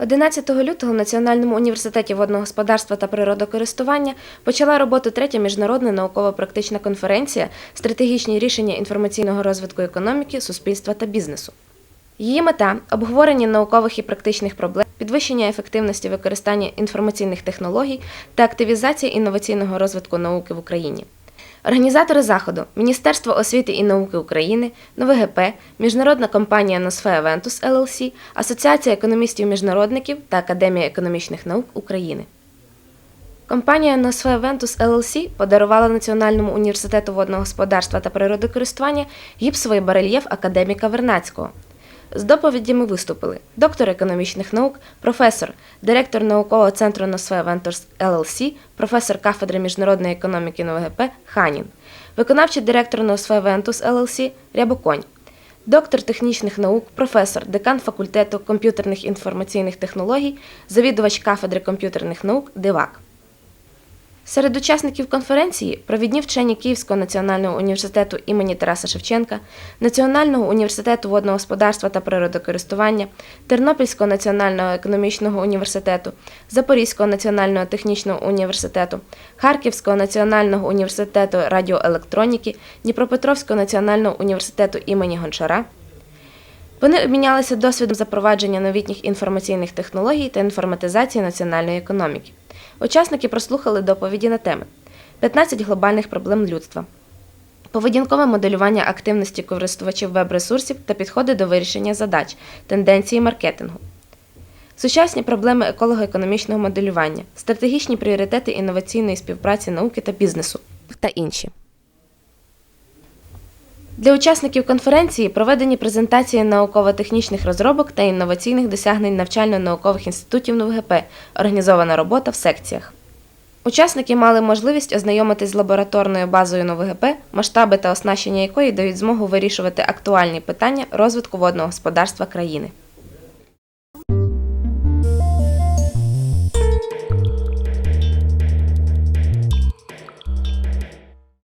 11 лютого в Національному університеті водного господарства та природокористування почала роботу третя міжнародна науково-практична конференція Стратегічні рішення інформаційного розвитку економіки, суспільства та бізнесу. Її мета обговорення наукових і практичних проблем, підвищення ефективності використання інформаційних технологій та активізація інноваційного розвитку науки в Україні. Організатори заходу Міністерство освіти і науки України, НВГП, міжнародна компанія Носфе Вентус ЛЛС, Асоціація економістів-міжнародників та Академія економічних наук України. Компанія Носфе Вентус ЛЛС подарувала Національному університету водного господарства та природокористування гіпсовий барельєф академіка Вернацького. З доповідями виступили доктор економічних наук, професор, директор наукового центру Носфе Вентус ЛЛС, професор кафедри міжнародної економіки НВГП Ханін, виконавчий директор Носфе Вентус ЛЛС Рябоконь, доктор технічних наук, професор, декан факультету комп'ютерних інформаційних технологій, завідувач кафедри комп'ютерних наук Дивак. Серед учасників конференції провідні вчені Київського національного університету імені Тараса Шевченка, Національного університету водного господарства та природокористування, Тернопільського національного економічного університету, Запорізького національного технічного університету, Харківського національного університету радіоелектроніки, Дніпропетровського національного університету імені Гончара. Вони обмінялися досвідом запровадження новітніх інформаційних технологій та інформатизації національної економіки. Учасники прослухали доповіді на теми 15 глобальних проблем людства, поведінкове моделювання активності користувачів веб-ресурсів та підходи до вирішення задач, тенденції маркетингу, сучасні проблеми еколого-економічного моделювання, стратегічні пріоритети інноваційної співпраці науки та бізнесу та інші. Для учасників конференції проведені презентації науково-технічних розробок та інноваційних досягнень навчально-наукових інститутів НУВГП, організована робота в секціях. Учасники мали можливість ознайомитись з лабораторною базою НУВГП, масштаби та оснащення якої дають змогу вирішувати актуальні питання розвитку водного господарства країни.